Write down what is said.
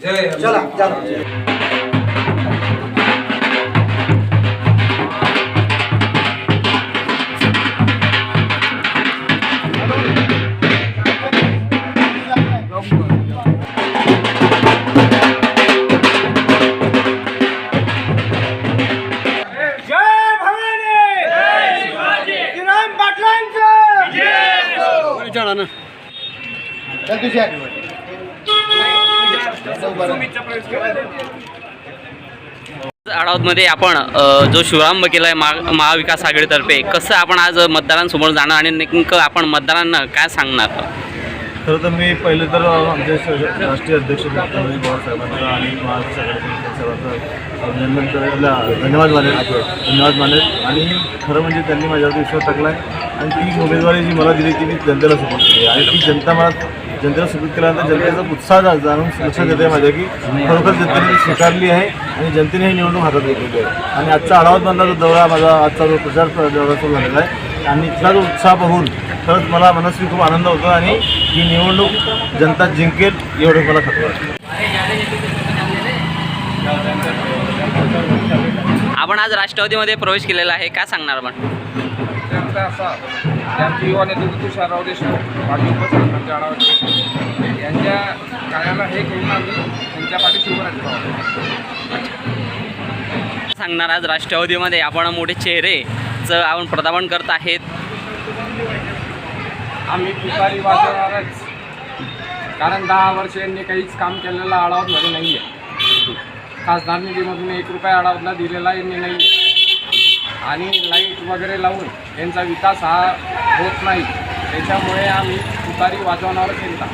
જય ચલા ચાલો Thank you, Jack. आढावतमध्ये आपण जो शुभारंभ केला आहे महा महाविकास आघाडीतर्फे कसं आपण आज मतदारांसमोर जाणार आणि नेमकं आपण मतदारांना काय सांगणार? खरं तर मी पहिले तर आमचे राष्ट्रीय अध्यक्ष डॉक्टर आणि महाराष्ट्र धन्यवाद मानेल धन्यवाद मानेल आणि खरं म्हणजे त्यांनी माझ्यावरती विश्वास टाकला आहे आणि ती उमेदवारी जी मला दिली ती मी जनतेला सपोर्ट केली आणि ती जनता मला जनतेला सपोर्ट केल्यानंतर जनतेचा उत्साह जाणून लक्षात येते माझ्या की खरोखर जनतेने स्वीकारली आहे आणि जनतेने ही निवडणूक हातात घेतलेली आहे. आणि आजचा आढावामधला जो दौरा माझा आजचा जो प्रचार दौरा सुरू झालेला आहे आणि इथला जो उत्साह पाहून खरंच मला मनस्वी खूप आनंद होतो आणि ही निवडणूक जनता जिंकेल एवढं मला खात्री वाटतं. आपण आज राष्ट्रवादीमध्ये प्रवेश केलेला आहे काय सांगणार आपण? त्यांचा असा की आमचे युवा नेते तुषारराव देशमुख माजी उपसरपंच आढावा यांच्या कार्याला हे करून आम्ही त्यांच्या पाठीशी उभं राहतो. सांगणार आज राष्ट्रवादीमध्ये आपण मोठे चेहरेचं आपण प्रदापण करत आहेत. आम्ही तुतारी वाजवणारच. कारण दहा वर्ष यांनी काहीच काम केलेलं आढावतमध्ये नाही आहे खासदार निधीमधून एक रुपया आढावतला दिलेला यांनी नाही आहे आणि लाइट वगैरे लावून यांचा विकास हा होत नाही. त्याच्यामुळे आम्ही तुतारी वाजवणारच यांचा